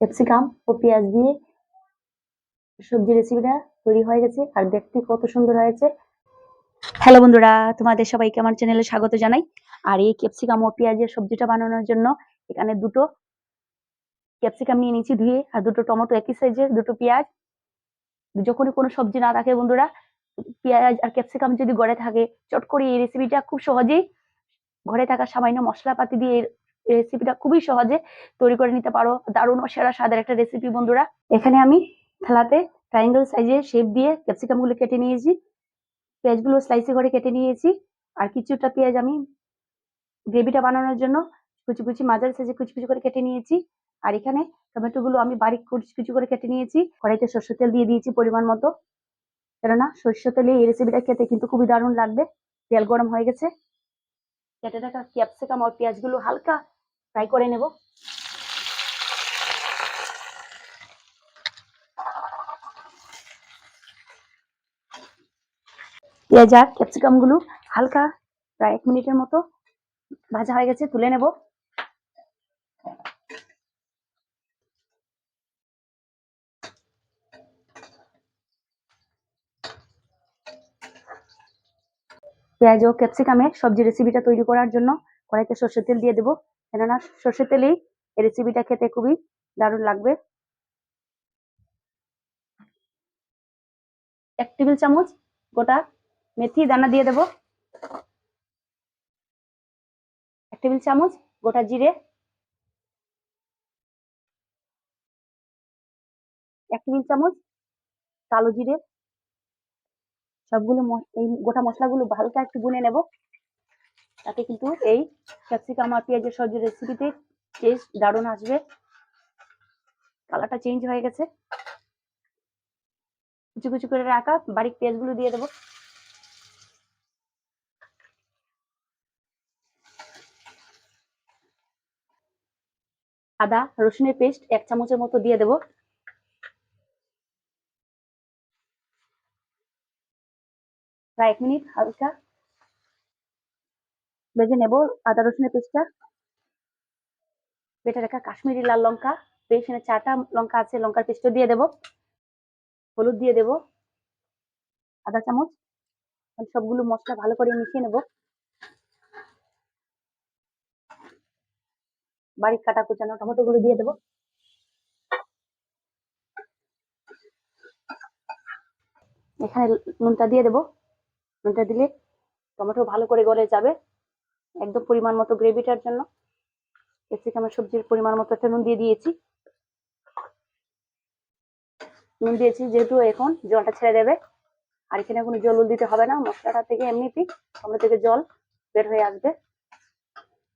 Capsicum ও পেঁয়াজ দিয়ে সবজি রেসিপিটা তৈরি হয়ে গেছে আর দেখতে কত সুন্দর হয়েছে। হ্যালো বন্ধুরা, তোমাদের সবাইকে আমার চ্যানেলে স্বাগত জানাই। আর এই ক্যাপসিকাম ও পেঁয়াজের সবজিটা বানানোর জন্য এখানে দুটো ক্যাপসিকাম নিয়ে নিয়েছি ধুয়ে আর দুটো টমেটো একই সাইজের দুটো পেঁয়াজ। যখনই কোনো সবজি না থাকে বন্ধুরা, পেঁয়াজ আর ক্যাপসিকাম যদি ঘরে থাকে, চট করে এই রেসিপিটা খুব সহজেই ঘরে থাকা সামান্য মশলাপাতি দিয়ে রেসিপিটা খুবই সহজে তৈরি করে নিতে পারো। দারুণ সেরা স্বাদের একটা রেসিপি বন্ধুরা। এখানে আমি থালাতে ট্রায়াঙ্গেল সাইজের শেপ দিয়ে ক্যাপসিকামগুলো কেটে নিয়েছি। পেঁয়াজগুলো স্লাইসে করে কেটে নিয়েছি। আর কিছুটা পেঁয়াজ আমি গ্রেভিটা বানানোর জন্য কুচি কুচি মাঝারি সাইজে কুচি কুচি করে কেটে নিয়েছি। আর এখানে টমেটো গুলো আমি বারিক কুচি কুচি করে কেটে নিয়েছি। কড়াইতে সর্ষের তেল দিয়ে দিয়েছি পরিমাণ মতো। কেননা সর্ষের তেলে এই রেসিপিটা খেতে কিন্তু খুবই দারুণ লাগবে। তেল গরম হয়ে গেছে। কেটে রাখা ক্যাপসিকাম আর পেঁয়াজগুলো হালকা ফ্রাই করে নেব। পেঁয়াজ আর ক্যাপসিকামগুলো হালকা প্রায় এক মিনিটের মতো ভাজা হয়ে গেছে, তুলে নেব। পেঁয়াজ ও ক্যাপসিকামে সবজি রেসিপিটা তৈরি করার জন্য কড়াইতে সর্ষের তেল দিয়ে দেবো। কেননা সর্ষের তেলেই এই রেসিপিটা খেতে খুবই দারুণ লাগবে। এক টেবিল চামচ গোটা মেথি দানা দিয়ে দেবো। এক টেবিল চামচ গোটা জিরে। এক টেবিল চামচ কালো জিরে। সবগুলো এই গোটা মশলাগুলো হালকা একটু গুনে নেব। তাতে কিন্তু এই ক্যাপসিকাম আর পেঁয়াজের সবজি রেসিপিতে টেস্ট দারুণ আসবে। কালারটা চেঞ্জ হয়ে গেছে। কুচি কুচি করে রাখা বারিক পেঁয়াজগুলো দিয়ে দেবো। আদা, রসুনের পেস্ট এক চামচের মতো দিয়ে দেবো। প্রায় এক মিনিট হালকা ভেজে নেব আদা রসুনের পেস্টটা। বেটে রাখা কাশ্মীরি লাল লঙ্কা পেস্ট এখানে চারটা লঙ্কা আছে, লঙ্কার পেস্টও দিয়ে দেব। হলুদ দিয়ে দেব। আধা চামচ। সবগুলো মশলা ভালো করে মিশিয়ে নেব। বারিক কাটা কুচানো টমেটো গুলো দিয়ে দেবো। এখানে নুনটা দিয়ে দেবো। নুনটা দিলে টমেটো ভালো করে গলে যাবে। একদম পরিমাণ মতো গ্রেভিটার জন্য। ক্যাপসিকামের সবজির পরিমাণ মতো একটা নুন দিয়ে দিয়েছি। নুন দিয়েছি যেহেতু এখন জলটা ছেড়ে দেবে। আর এখানে কোনো জল দিতে হবে না, মশলাটা থেকে এমনিতেই টমেটো থেকে জল বের হয়ে আসবে।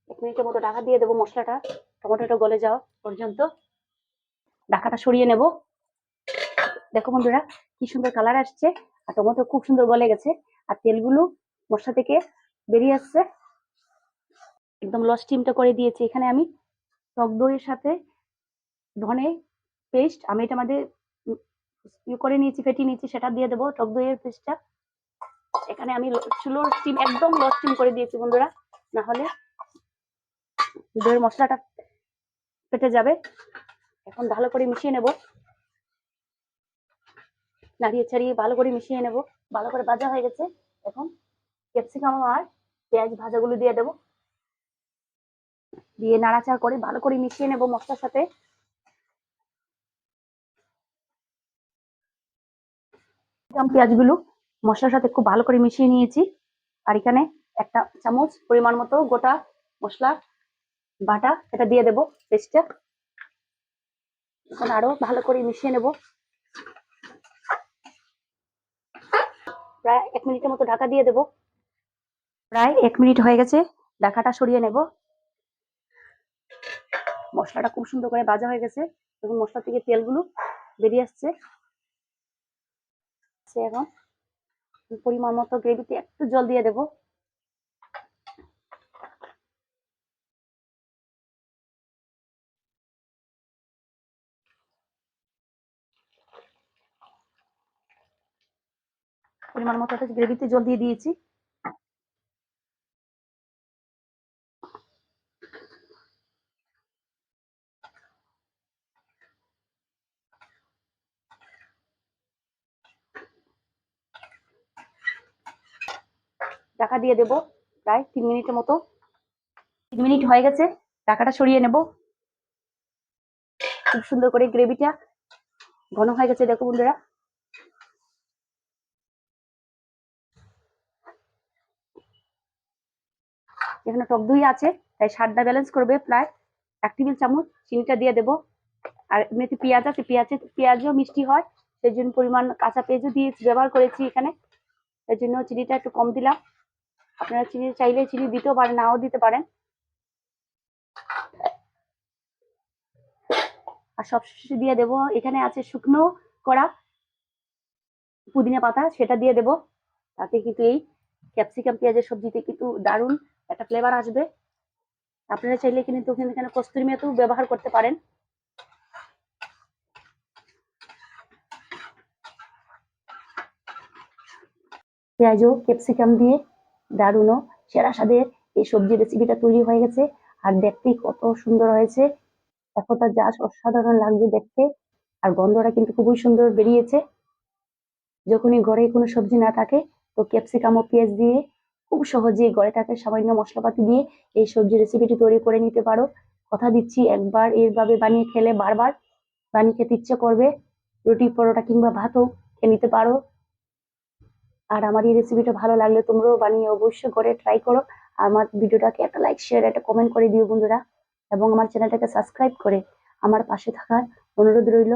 এক মিনিটের মতো ঢাকা দিয়ে দেবো মশলাটা। টমেটোটা গলে যাওয়া পর্যন্ত। ঢাকাটা সরিয়ে নেব। দেখো বন্ধুরা, কি সুন্দর কালার আসছে। আর টমেটো খুব সুন্দর গলে গেছে। আর তেলগুলো মশলা থেকে বেরিয়ে আসছে। একদম লস টিমটা করে দিয়েছি। এখানে আমি টক দইয়ের সাথে ধনে পেস্ট আমি এটা আমাদের ইয়ে করে নিয়েছি ফেটি নিয়েছি, সেটা দিয়ে দেবো টক দইয়ের পেস্টটা এখানে আমি চুলোর স্টিম একদম লস স্টিম করে দিয়েছি বন্ধুরা, না হলে দইয়ের মশলাটা ফেটে যাবে। এখন ভালো করে মিশিয়ে নেব। নাড়িয়ে ছাড়িয়ে ভালো করে মিশিয়ে নেব। ভালো করে ভাজা হয়ে গেছে। এখন ক্যাপসিকাম আর পেঁয়াজ ভাজাগুলো দিয়ে দেবো। দিয়ে নাড়াচাড়া করে ভালো করে মিশিয়ে নেব মশলার সাথে। পেঁয়াজগুলো, মশলার সাথে খুব ভালো করে মিশিয়ে নিয়েছি। আর এখানে একটা চামচ পরিমাণ মতো গোটা মশলা, বাটা, এটা দিয়ে দেবো পেস্টটা। এখন আরও ভালো করে মিশিয়ে নেব। প্রায় এক মিনিটের মতো ঢাকা দিয়ে দেব। প্রায় এক মিনিট হয়ে গেছে, ঢাকাটা সরিয়ে নেব। মশলাটা খুব সুন্দর করে ভাজা হয়ে গেছে এবং মশলা থেকে তেলগুলো বেরিয়ে আসছে। এখন পরিমাণ মতো গ্রেভিতে একটু জল দিয়ে দেব। পরিমাণ মতো গ্রেভিতে জল দিয়ে দিয়েছি। ঢাকা দিয়ে দেব, প্রায় তিন মিনিটের মতো। তিন মিনিট হয়ে গেছে ঢাকাটা সরিয়ে নেব। খুব সুন্দর করে গ্রেভিটা ঘন হয়ে গেছে, দেখো বন্ধুরা। এখানে টক দই আছে, তাই স্বাদটা ব্যালেন্স করবে, প্রায় এক টেবিল চামচ চিনিটা দিয়ে দেবো। আর এমনিতে পেঁয়াজ আছে, পেঁয়াজে, পেঁয়াজও মিষ্টি হয়, সেই জন্য পরিমাণ কাঁচা পেঁয়াজও দিয়ে ব্যবহার করেছি এখানে। এর জন্য চিনিটা একটু কম দিলাম। আপনারা চিনি, চাইলে চিনি দিতেও পারেন, নাও দিতে পারেন। আর সবশেষে দিয়ে দেবো, এখানে আছে শুকনো করা পুদিনা পাতা, সেটা দিয়ে দেবো। তাতে কিন্তু এই ক্যাপসিকাম, পেঁয়াজের সবজিতে কিন্তু দারুণ একটা ফ্লেভার আসবে। আপনারা চাইলে কিন্তু এখানে কস্তুরি মেথিও ব্যবহার করতে পারেন। পেঁয়াজ ও ক্যাপসিকাম দিয়ে দারুণ, ও সেরা স্বাদের এই সবজি রেসিপিটা তৈরি হয়ে গেছে। আর দেখতেই কত সুন্দর হয়েছে। একতা যা অসাধারণ লাগছে দেখতে। আর গন্ধটা কিন্তু খুবই সুন্দর বেরিয়েছে। যখনই ঘরে কোনো সবজি না থাকে, তো ক্যাপসিকাম ও পেঁয়াজ দিয়ে খুব সহজেই ঘরে থাকে সামান্য মশলাপাতি দিয়ে এই সবজি রেসিপিটি তৈরি করে নিতে পারো। কথা দিচ্ছি একবার এইভাবে বানিয়ে খেলে বারবার। বানিয়ে খেতে ইচ্ছে করবে। রুটি, পরোটা কিংবা ভাতও খেয়ে নিতে পারো। আর আমার এই রেসিপিটা ভালো লাগলে তোমরাও বানিয়ে অবশ্যই করে ট্রাই করো। আমার ভিডিওটাকে একটা লাইক শেয়ার একটা কমেন্ট করে দিও বন্ধুরা। এবং আমার চ্যানেলটাকে সাবস্ক্রাইব করে আমার পাশে থাকার অনুরোধ রইল।